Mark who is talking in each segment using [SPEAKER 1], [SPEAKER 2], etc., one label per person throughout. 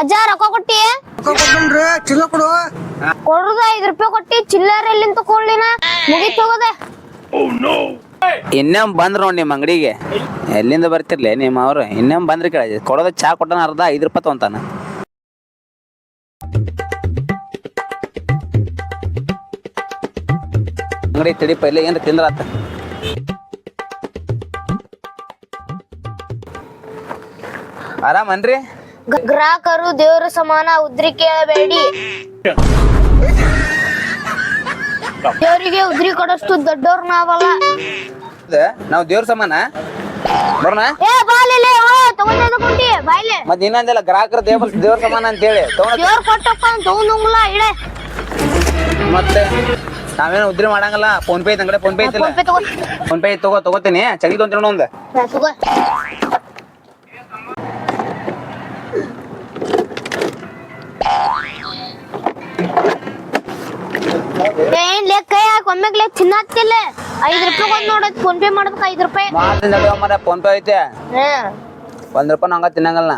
[SPEAKER 1] ಅಜ್ಜ ರೊಕ್ಕ ಕೊಟ್ಟಿ?
[SPEAKER 2] ಕೊಡ್ರಿ ಚಿಲ್ಲ ಕೊಡು.
[SPEAKER 1] ಕೊಡ್ರದ ಐದ್ ರೂಪಾಯಿ ಕೊಟ್ಟಿ ಚಿಲ್ಲರ್ ಎಲ್ಲಿಂದ ತಕೊಳ್ಳಿನ ಮುಗಿತ್ ಹೋಗದೆ.
[SPEAKER 3] ಇನ್ನೇಮ್ ಬಂದ್ರ ನೋಡಿ ನಿಮ್ ಅಂಗಡಿಗೆ. ಎಲ್ಲಿಂದ ಬರ್ತಿರ್ಲಿ ನಿಮ್ಮ ಅವ್ರು? ಇನ್ನೊಮ್ಮೆ ಬಂದ್ರಿ ಕೇಳ. ಕೊಡೋದ ಚಾ ಕೊಟ್ಟನ ಅರ್ಧ ಐದು ರೂಪಾಯಿ ತಗೊಂತಾನ. ಅಂಗಡಿ ತಡಿ ಪೈಲೆ ಏನ್ರ ತಿಂದ್ರಾತ? ಆರಾಮನ್ರಿ?
[SPEAKER 1] ಗ- ಗ್ರಾಹಕರು ದೇವರ ಸಮಾನ ಉದ್ರಿ ಕೇಳಬೇಡಿ ದೇವರಿಗೆ ಉದ್ರಿ ಕೊಡಷ್ಟು ದೊಡ್ಡವ್ರು ನಾವಲ್ಲ.
[SPEAKER 3] ನಾವು ದೇವ್ರ ಸಮಾನ? ಬರೋಣ
[SPEAKER 1] ಏ ಬಾಲೆ ತಗೊಂಡ್ ಕುಂಟಿ ಬಾಯ್ಲೆ.
[SPEAKER 3] ಮತ್ ಇನ್ನೊಂದೆಲ್ಲ ಗ್ರಾಹಕರ ದೇವ್ರ ದೇವ್ರ ಸಮಾನ ಅಂತೇಳಿ ತಗೊಂಡ್
[SPEAKER 1] ದೇವ್ರ ಕೊಟ್ಟಪ್ಪ ತಗೊಂಡಂಗಿಲ್ಲ ಇಡೆ.
[SPEAKER 3] ಮತ್ತೆ ನಾವೇನು ಉದ್ರಿ ಮಾಡಂಗಲ್ಲ ಫೋನ್ ಪೇ ಐತೆ ಅಂಗಡಿ ಫೋನ್ ಪೇ ಐತಿಲ್ಲ
[SPEAKER 1] ಫೋನ್ ಪೇ ತಗೋ.
[SPEAKER 3] ಫೋನ್ ಪೇ ತಗೋ ತಗೋತೀನಿ. ಚಗಿ ತೊಗೊಂತೀನಿ ಒಂದು.
[SPEAKER 1] ತಗೋ. ಏನ್ ಲೆಕ್ಕ ಕೈ ಹಾಕಿ ಒಮ್ಮೆಗ್ಲೆ ತಿನ್ನತ್ತಿಲ್ಲ ಐದ್ ರೂಪಾಯಿ ಒಂದ್ ನೋಡತ್ ಫೋನ್ ಪೇ ಮಾಡ್ಬೇಕು ಐದ್ ರೂಪಾಯಿ.
[SPEAKER 3] ಮರ ಫೋನ್ ಪೇ ಐತೆ.
[SPEAKER 1] ಹಾ.
[SPEAKER 3] ಒಂದ್ ರೂಪಾಯಿ ಹಂಗ ತಿನ್ನಂಗಲ್ಲ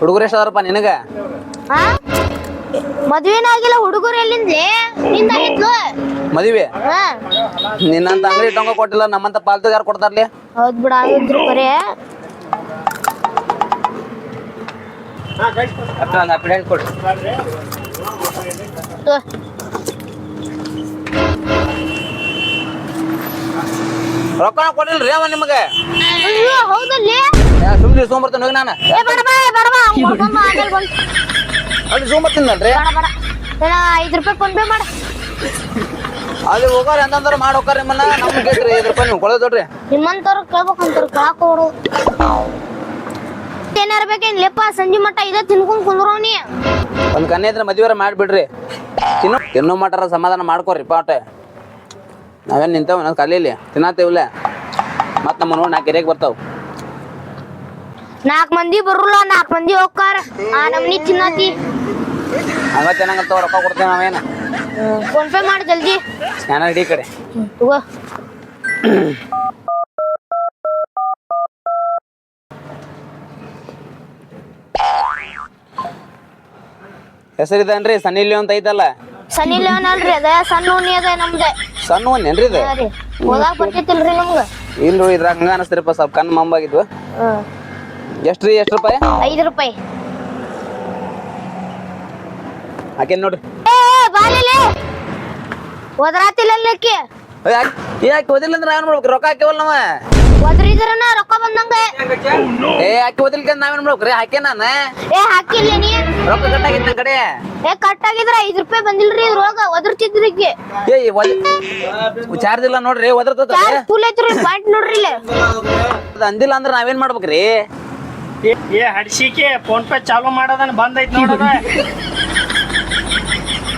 [SPEAKER 3] ಹುಡುಗರು ಎಷ್ಟು ಅದಾರಪ್ಪ ನಿನಗ?
[SPEAKER 1] ಹಾ? ಮದ್ವೆನ ಆಗಿಲ್ಲ ಹುಡುಗರು ಎಲ್ಲಿಂದ್ಲೇ?
[SPEAKER 3] ಮದುವೆ?
[SPEAKER 1] ಹಾ.
[SPEAKER 3] ನಿನ್ನಂತ ಅಂಗಡಿ ಟೊಂಗ ಕೊಟ್ಟಿಲ್ಲ ನಮ್ಮಂತ ಪಾಲ್ತು ಯಾರು ಕೊಡ್ತಾರ್ಲಿ
[SPEAKER 1] ಹೌದ್ ಬಿಡ ಆಗಿದ್ರು ಬರೇ
[SPEAKER 3] ಕೊಡ್ರಿ
[SPEAKER 1] ತಗೋ.
[SPEAKER 3] ರೊಕ್ಕ ಕೊಡಿಲ್ರಿ ಅವ ನಿಮಗೆ?
[SPEAKER 1] ಅಯ್ಯೋ ಹೌದಲ್ಲಿ?
[SPEAKER 3] ಸುಮ್ಮನೆ ಇಸ್ಕೊಂಬರ್ತೀನಿ ಹೋಗಿ ನಾನು.
[SPEAKER 1] ಏ ಬಡ ಬಾ ಬಡ ಬಾ.
[SPEAKER 3] ಅಲ್ಲಿ ಇಸ್ಕೊಂಬರ್ತೀನಲ್ರಿ
[SPEAKER 1] ಬೇಡ ಬೇಡ ಏನ ಐದ್ ರೂಪಾಯಿ ಫೋನ್ ಪೇ ಮಾಡ.
[SPEAKER 3] ಅಲ್ಲಿ ಹೋಗಾರ ಎಂತಂದ್ರ ಮಾಡಿ ಹೋಗಾರ ನಿಮ್ಮನ್ನ. ನಮ್ಗೆ ಐದು ರೂಪಾಯಿ ನೀವು ಕೊಡೋದು ನೋಡ್ರಿ.
[SPEAKER 1] ನಿಮ್ಮಂತವ್ರು ಕೇಳ್ಬೇಕಂತಾರ ಕೇಳಾಕ ಏನಾರ ಬೇಕೇನ್ ಲೆಪ್ಪ ಸಂಜೆ ಮಟ್ಟ ಇದ ತಿನ್ಕೊಂಡ್ ಕುಂದ್ರೋನಿ
[SPEAKER 3] ಒಂದ್ ಕನ್ನೆ ಇದ್ರೆ ಮದುವೆ ಮಾಡ್ಬಿಡ್ರಿ. ತಿನ್ನು. ತಿನ್ನೋ ಮಟಾರ ಸಮಾಧಾನ ಮಾಡ್ಕೊರಿ ಪಾಟ ನಾವೇನ್ ನಿಂತಾವ? ನಾವು ಕಲೀಲಿ ತಿನ್ನತ್ತೇವಲ್ಲ ಮತ್ ನಮ್ಮ ನೋಡಿ ನಾಲ್ಕು ಕೆರೆಗೆ ಬರ್ತಾವ.
[SPEAKER 1] ನಾಲ್ಕ್ ಮಂದಿ ಬರ್ಲ ನಾಲ್ಕ್ ಮಂದಿ ಹೋಗ್ಕಾರ. ಆ ನಮ್ನಿ ತಿನ್ನತಿ.
[SPEAKER 3] ಹಂಗ ಚೆನ್ನಾಗಂತ ರೊಕ್ಕ ಕೊಡ್ತೇವೆ ನಾವೇನ?
[SPEAKER 1] ಫೋನ್ ಪೇ ಮಾಡಿ ಜಲ್ದಿ.
[SPEAKER 3] ಸ್ಕ್ಯಾನರ್ ಇಡೀ ಕಡೆ.
[SPEAKER 1] ತಗೋ.
[SPEAKER 3] ಹೆಸರಿದನ್ರಿ ಸನ್ನಿ ಲಿಯೋ ಅಂತ ಐತಲ್ಲ
[SPEAKER 1] ಸನಿ ಲೆವನ್ ಅಲ್ರಿ ಅದ ಸಣ್ಣ ಉಣ್ಣಿ ಅದ ನಮ್ದೆ.
[SPEAKER 3] ಸಣ್ಣ ಒಂದ್ ಏನ್ರಿ ಇದು?
[SPEAKER 1] ರೀ ಓದಾಕ್ ಬರ್ತೈತಿಲ್ರಿ ನಮ್ಗ
[SPEAKER 3] ಇಲ್ರಿ ಇದ್ರಾಗ ಹಂಗ ಅನಸ್ತಿರಪ್ಪ ಸ್ವಲ್ಪ ಕಣ್ಣು ಮಂಬಾಗಿದ್ವು
[SPEAKER 1] ಹ್ಮ್
[SPEAKER 3] ಎಷ್ಟ್ರಿ ಎಷ್ಟು ರೂಪಾಯಿ?
[SPEAKER 1] ಐದು ರೂಪಾಯಿ.
[SPEAKER 3] ಹಾಕೇನ್ ನೋಡ್ರಿ?
[SPEAKER 1] ಏ ಬಾಲೆಲೆ ಒದರಾತಿಲ್ಲಕ್ಕೆ
[SPEAKER 3] ಏ, ಯಾಕ್- ಯಾಕೆ ಓದಿಲ್ಲ ಅಂದ್ರೆ ನಾವೇನ್ ಮಾಡ್ಬೇಕು? ರೊಕ್ಕ ಹಾಕಿವಲ್ಲ ನಾವ?
[SPEAKER 1] ಒದರಿದ್ರನ ರೊಕ್ಕ ಬಂದಂಗ.
[SPEAKER 3] ಏ ಹಾಕಿ ಓದಿಲ್ಕ ನಾವೇನ್ ಮಾಡ್ಬೇಕ್ರಿ ಹಾಕೇ ನಾನು.
[SPEAKER 1] ಏ ಹಾಕಿಲ್ಲ ನೀ.
[SPEAKER 3] ರೊಕ್ಕ ಕಟ್ಟಾಗಿತ್ತು ನನ್ನ ಕಡೆ?
[SPEAKER 1] ಏ ಕಟ್ ಆಗಿದ್ರ ಐದ್ ರೂಪಾಯಿ ಬಂದಿಲ್ರಿ ಇದ್ರೊಳಗ ಒದರ್ತಿದ್ರಿಗೆ
[SPEAKER 3] ಏ ಚಾರ್ಜ್ ಇಲ್ಲ ನೋಡ್ರಿ ಒದರ್ತದ
[SPEAKER 1] ಫುಲ್ ಐತ್ರಿ ಪಾಯಿಂಟ್ ನೋಡ್ರಿ ಇಲ್ಲ.
[SPEAKER 3] ಅಂದಿಲ್ಲ ಅಂದ್ರೆ ನಾವೇನ್ ಮಾಡ್ಬೇಕ್ರಿ
[SPEAKER 4] ಏ- ಏ ಹಡ್ಸಿಕೆ ಫೋನ್ ಪೇ ಚಾಲು ಮಾಡೋದನ್ನ ಬಂದ್ ಐತ್ ನೋಡದ.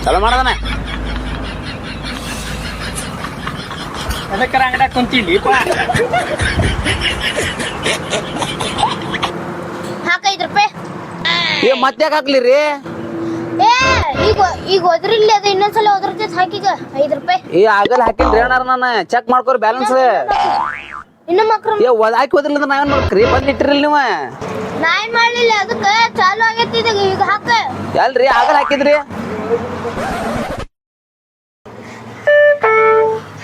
[SPEAKER 3] ಚಲೋ ಮಾಡದನ?
[SPEAKER 4] ಅದಕ್ಕರ ಅಂಗಡ್ಯಾಗ ಕುಂತಿಲ್ಲಿಪ್ಪ
[SPEAKER 1] ಹಾಕ ಐದ್ ರೂಪಾಯಿ.
[SPEAKER 3] ಏ ಮತ್ತೆ ಹಾಕ್ಲಿ ರೀ
[SPEAKER 1] ಏ ಈಗ ಈಗ ಒದ್ರಿಲ್ಲ ಅದ ಇನ್ನೊಂದ್ಸಲ ಒದರ್ತೈತ್ ಹಾಕೀಗ ಐದು ರೂಪಾಯಿ.
[SPEAKER 3] ಏ ಆಗಲ್ಲ ಹಾಕಿಲ್ರಿ ಅಣ್ಣಾರ ನಾನು ಚೆಕ್ ಮಾಡ್ಕೊರಿ ಬ್ಯಾಲೆನ್ಸ್
[SPEAKER 1] ಇನ್ನು ಮಕ್ರು
[SPEAKER 3] ಏ ಒದ್ ಹಾಕಿ ಓದಿಲ್ಲ ಅಂದ್ರೆ ನಾವೇನ್ ಮಾಡ್ಬೇಕ್ರಿ? ಬಂದ್ ಇಟ್ಟಿರಲ್ಲ ನೀವು?
[SPEAKER 1] ನಾ ಏನ್ ಮಾಡ್ಲಿಲ್ಲ ಅದಕ್ಕ ಚಾಲು ಆಗೈತಿ ಈಗ ಈಗ ಹಾಕ.
[SPEAKER 3] ಎಲ್ರಿ ಆಗಲ್ಲ ಹಾಕಿದ್ರಿ?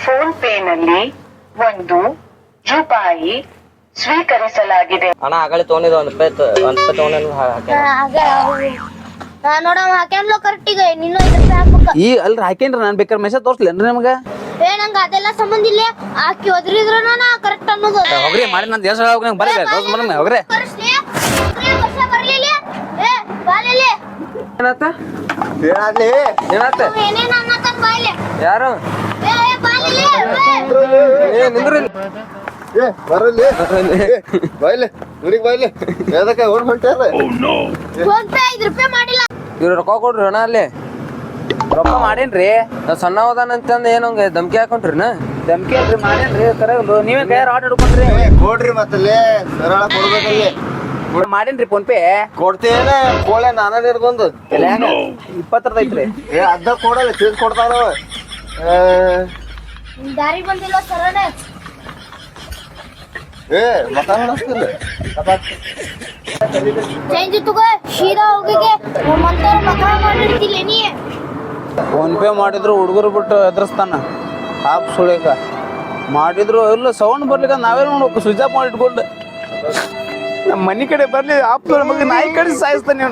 [SPEAKER 5] ಫೋನ್ ಪೇನಲ್ಲಿ ಒಂದು ರೂಪಾಯಿ ಸ್ವೀಕರಿಸಲಾಗಿದೆ.
[SPEAKER 6] ಅಣ್ಣ ಆಗಲಿ ತೊಗೊಂಡಿದ್ದ ಒಂದ್ ರೂಪಾಯಿ ತ- ಒಂದ್ ರೂಪಾಯಿ ತೊಗೊಂಡು ಹಾಕಿ
[SPEAKER 1] ಹಾ, ಹಾಗ ನಾ ನೋಡವ ಹಾಕ್ಯಾನ್ಲೋ ಕರೆಕ್ಟ್ ಈಗ ನಿನ್ನ ಐದ್ ರೂಪಾಯಿ ಹಾಕ್ಬೇಕ.
[SPEAKER 3] ಈ ಅಲ್ರಿ ಹಾಕೇನ್ರಿ ನಾನು ಬೇಕಾದ್ರೆ ಮೆಸೇಜ್ ತೋರ್ಸ್ಲೇನ್ರಿ ನಿಮ್ಗೆ?
[SPEAKER 1] ಏ ನಂಗ ಅದೆಲ್ಲ ಸಂಬಂಧ ಇಲ್ಲ. ಹಾಕಿ ಒದ್ರಿದ್ರ ನಾ ಕರೆಕ್ಟ್ ಅನ್ನೋದು
[SPEAKER 3] ಹೋಗ್ರಿ ಮಾಡಿ ನನ್ನ ದೇಶ ಹೋಗಿ ಬರ್ರಿ ರೋಸ್ ಬರ್ರಿ ಹೋಗ್ರಿ.
[SPEAKER 1] ಕರೆಸ್ಲಿ? ಏ, ವರ್ಷ ಬರ್ಲಿಲ್ಲ? ಏ.
[SPEAKER 2] ಹೇಳಾದ್ಲಿ
[SPEAKER 3] ಏನಾತ?
[SPEAKER 1] ಅವ ಏನೇನ್ ಅನ್ನತಾನ ಬಾಯ್ಲೆ.
[SPEAKER 3] ಯಾರು?
[SPEAKER 1] ಏ,
[SPEAKER 2] ಬರಲಿ. ಬಾಯ್ಲೆ ನುಡಿಗ್ ಬಾಯ್ಲೆ. ಯಾವ್ದಕ್ಕ ಓಡ್ ಹೊಂಟ್ಯಾರ
[SPEAKER 1] ಐದ್ ರೂಪಾಯಿ ಮಾಡಿಲ್ಲ.
[SPEAKER 6] ಇವ್ರು ರೊಕ್ಕ ಕೊಡ್ರಿ ಅಣ್ಣ ಅಲ್ಲಿ.
[SPEAKER 3] ರೊಕ್ಕ ಮಾಡೇನ್ರಿ?
[SPEAKER 6] ನಾ ಸಣ್ಣ ಹೋದಾನಂತಂದ ಏನಂಗ ಧಮ್ಕಿ ಹಾಕೊಂಡ್ರಿ ನಾ
[SPEAKER 3] ಧಮ್ಕಿ ಅಲ್ರಿ ಮಾಡೇನ್ರಿ? ಕರೆ ನೀವೇ ಕೈಯಾರ ಆರ್ಡರ್ ಹಿಡ್ಕೊಂಡ್ರಿ.
[SPEAKER 2] ಏ ಕೊಡ್ರಿ ಮತ್ತಲ್ಲಿ. ಸರಳ ಕೊಡ್ಬೇಕಲ್ಲಿ.
[SPEAKER 3] ಮಾಡೇನ್ರಿ ಫೋನ್ ಪೇ
[SPEAKER 2] ಕೊಡ್ತೇನೆ ಕೋಳೆ ನಾನೇ ಹಿಡ್ಕೊಂಡು
[SPEAKER 3] ಇಪ್ಪತ್ತರದ ಐತ್ರಿ.
[SPEAKER 2] ಏ ಅರ್ಧ ಕೊಡಲ್ಲ ಚೀಸ್ ಕೊಡ್ತಾನವ.
[SPEAKER 1] ದಾರಿ ಬಂದಿಲ್ಲ ಸರಳೆ
[SPEAKER 2] ಏ ಮಕ ಹೊಡಸ್ತಿಲ್ಲ
[SPEAKER 1] ಚೇಂಜ್ ತಗೋ ಸೀದಾ ಹೋಗಿಗೆ. ಮಂತರ ಮಕ ಮಾಡಿರ್ತಿಲ್ಲ ನೀ.
[SPEAKER 3] ಫೋನ್ ಪೇ ಮಾಡಿದ್ರು ಹುಡುಗರು ಬಿಟ್ಟು ಎದುರಿಸ್ತಾನ ಆಪ್ ಸುಳಿಕ. ಮಾಡಿದ್ರು ಇಲ್ಲ ಸೌಂಡ್ ಬರ್ಲಿಕ್ಕ ನಾವೇ ನೋಡ್ಬೇಕು ಸ್ವಿಚ್ ಆಫ್ ಮಾಡಿ ಇಟ್ಕೊಂಡು ನಮ್ಮ ಮನೆ ಕಡೆ ಬರ್ಲಿ ಆಪ್ ನಮಗೆ ನಾಯಿ ಕಡೆ ಸಾಯಿಸ್ತಾನೆ